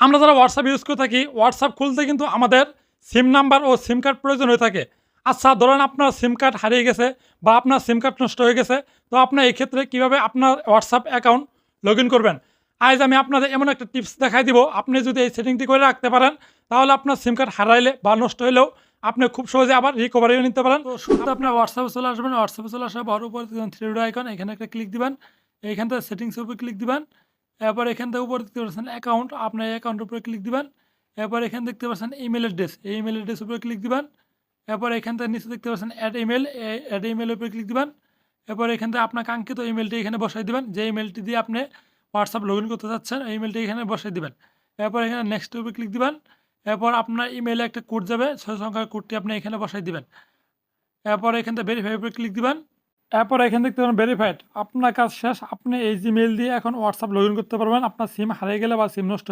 আমরা যারা WhatsApp use করে থাকি হোয়াটসঅ্যাপ খুলতে কিন্তু আমাদের সিম নাম্বার ও সিম কার্ড প্রয়োজন হয়ে থাকে। আচ্ছা ধরেন আপনার সিম কার্ড হারিয়ে গেছে বা আপনার সিম কার্ড নষ্ট হয়ে গেছে, তো আপনার এই ক্ষেত্রে কীভাবে আপনার হোয়াটসঅ্যাপ অ্যাকাউন্ট লগ করবেন? আজ আমি আপনাদের এমন একটা টিপস দেখাই দিব, আপনি যদি এই সেটিংটি করে রাখতে পারেন, তাহলে আপনার সিম কার্ড হারাইলে বা নষ্ট হলেও আপনি খুব সহজে আবার রিকভারিও নিতে পারেন। তো শুরুতে আপনার হোয়াটসঅ্যাপে চলে আসবেন হোয়াটসঅ্যাপে চলে আসার বড় উপরে থ্রি আইকন, এখানে একটা ক্লিক দিবেন এইখান থেকে সেটিংসের উপরে ক্লিক দিবেন এরপর এখান থেকে উপরে দেখতে পাচ্ছেন অ্যাকাউন্ট আপনার অ্যাকাউন্টের উপরে ক্লিক দিবেন। এরপর এখানে দেখতে পাচ্ছেন ইমেল অ্যাড্রেস এই ইমেল অ্যাড্রেস উপরে ক্লিক দিবেন। এরপর এখান থেকে নিচে দেখতে পাচ্ছেন অ্যাড ইমেল অ্যাড ইমেলের উপরে ক্লিক দিবেন। এরপর এখান থেকে আপনার কাঙ্ক্ষিত ইমেলটি এখানে বসাই দিবেন। যে ইমেলটি দিয়ে আপনি হোয়াটসঅ্যাপ লগ করতে চাচ্ছেন এই ইমেলটি এখানে বসাই দিবেন। এরপর এখানে নেক্সট উপরে ক্লিক দিবেন। এরপর আপনার ইমেলে একটা কোড যাবে, ছয় সংখ্যার কোডটি আপনি এখানে বসাই দিবেন। এরপর এখান থেকে ভেরিফাই উপরে ক্লিক দিবেন। এরপর এখান দেখতে পারেন ভেরিফাইড আপনার কাজ শেষ, আপনি এই জিমেল দিয়ে এখন হোয়াটসঅ্যাপ লগ করতে পারবেন, আপনার সিম হারিয়ে গেলে বা সিম নষ্ট